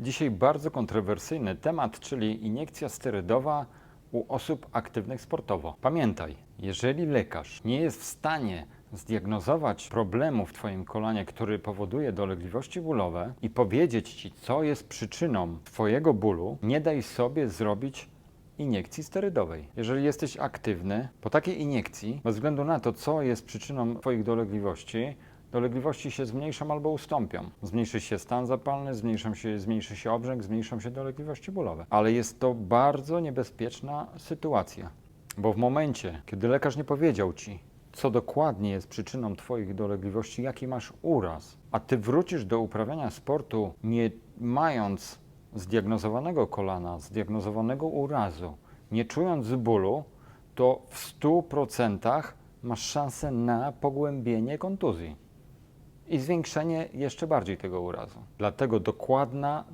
Dzisiaj bardzo kontrowersyjny temat, czyli iniekcja sterydowa u osób aktywnych sportowo. Pamiętaj, jeżeli lekarz nie jest w stanie zdiagnozować problemu w Twoim kolanie, który powoduje dolegliwości bólowe i powiedzieć Ci, co jest przyczyną Twojego bólu, nie daj sobie zrobić iniekcji sterydowej. Jeżeli jesteś aktywny, po takiej iniekcji, bez względu na to, co jest przyczyną Twoich dolegliwości, dolegliwości się zmniejszą albo ustąpią. Zmniejszy się stan zapalny, zmniejszą się, zmniejszy się obrzęk, zmniejszą się dolegliwości bólowe. Ale jest to bardzo niebezpieczna sytuacja, bo w momencie, kiedy lekarz nie powiedział Ci, co dokładnie jest przyczyną Twoich dolegliwości, jaki masz uraz, a Ty wrócisz do uprawiania sportu nie mając zdiagnozowanego kolana, zdiagnozowanego urazu, nie czując bólu, to w 100% masz szansę na pogłębienie kontuzji i zwiększenie jeszcze bardziej tego urazu. Dlatego dokładna